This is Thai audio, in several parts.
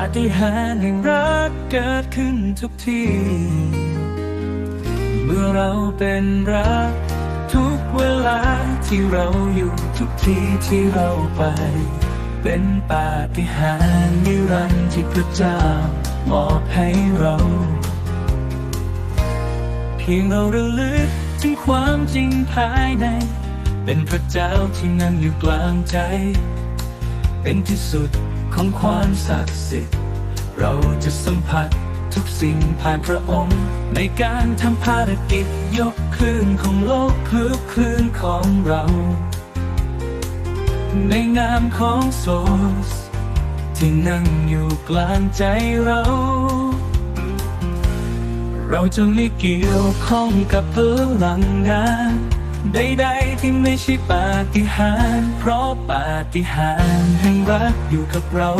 าฏิหาริย์แห่งรักเกิดขึ้นทุกทีเมื่อเราเป็นรัก ทุกเวลาที่เราอยู่ทุกที่ที่เราไป เป็นปาฏิหาริย์นิรันดร์ที่พระเจ้ามอบให้เรา เพียงเราระลึกถึงความจริงภายใน เป็นพระเจ้าที่นั่งอยู่กลางใจ เป็นที่สุด ของความศักดิ์สิทธิ์ เราจะสัมผัสทุกสิ่งผ่านพระองค์ ในการทำภารกิจยกคลื่นของโลกคลื่นคลื่นของเรา ในนามของโซสที่นั่งอยู่กลางใจเรา เราจะไม่เกี่ยวข้องกับพลังงาน ใดๆที่ไม่ใช่ปาฏิหาริย์เพราะปาฏิหาริย์แห่งรักอยู่กับเรา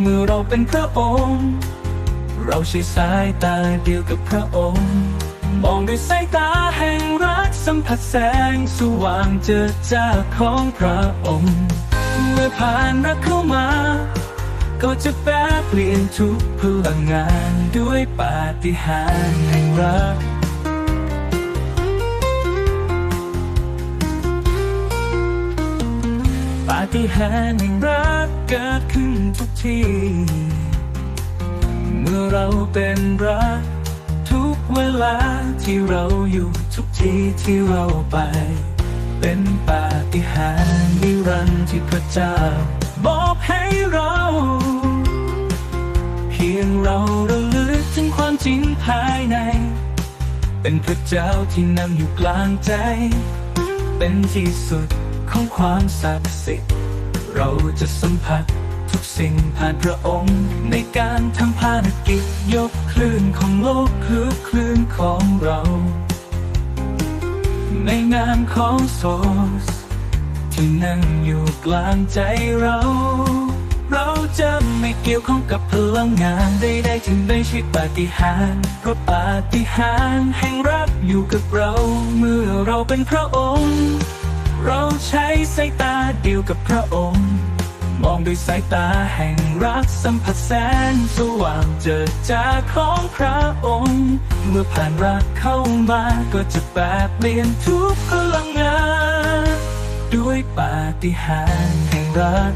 เมื่อเราเป็นพระองค์ เราใช้สายตาเดียวกับพระองค์ มองด้วยสายตาแห่งรักสัมผัสแสงสว่างเจิดจ้าของพระองค์ เมื่อผ่านรักเข้ามา ก็จะแปรเปลี่ยนทุกพลังงานด้วยปาฏิหาริย์แห่งรัก ฏิหาริย์แห่งรักเกิดขึ้นทุกที เมื่อเราเป็นรัก ทุกเวลาที่เราอยู่ทุกที่ที่เราไป เป็นปาฏิหาริย์นิรันดร์ที่พระเจ้ามอบให้เรา เพียงเราระลึกถึงความจริงภายใน เป็นพระเจ้าที่นั่งอยู่กลางใจ เป็นที่สุด ของความศักดิ์สิทธิ์เราจะสัมผัสทุกสิ่งผ่านพระองค์ ในการทำภารกิจยกคลื่นของโลกคือคลื่นของเรา ในงานของโซสที่นั่งอยู่กลางใจเรา เราจะไม่เกี่ยวข้องกับพลังงานใดๆที่ไม่ใช่ปาฏิหาริย์เพราะปาฏิหาริย์แห่งรักอยู่กับเรา เมื่อเราเป็นพระองค์ เราใช้สายตาเดียวกับพระองค์ มองด้วยสายตาแห่งรักสัมผัสแสงสว่างเจิดจ้าของพระองค์ เมื่อผ่านรักเข้ามาก็จะแปรเปลี่ยนทุกพลังงาน ด้วยปาฏิหาริย์แห่งรัก